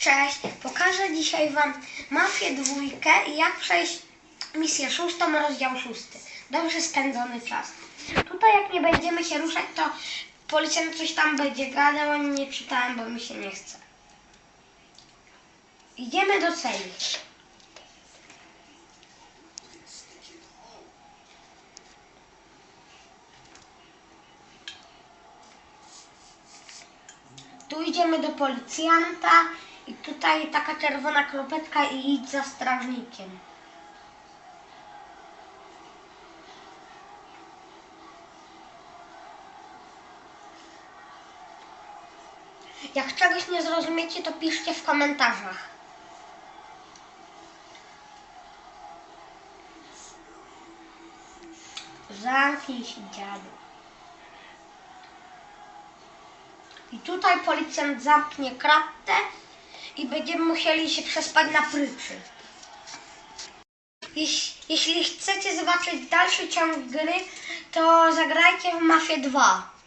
Cześć, pokażę dzisiaj Wam mafię dwójkę i jak przejść misję szóstą, rozdział szósty. Dobrze spędzony czas. Tutaj jak nie będziemy się ruszać, to policjant coś tam będzie gadał, a nie czytałem, bo mi się nie chce. Idziemy do celi. Tu idziemy do policjanta i tutaj taka czerwona kropeczka i idź za strażnikiem. Jak czegoś nie zrozumiecie, to piszcie w komentarzach. Zamknij się, dziadu. I tutaj policjant zamknie kratę i będziemy musieli się przespać na pryczy. Jeś, jeśli chcecie zobaczyć dalszy ciąg gry, to zagrajcie w Mafię 2.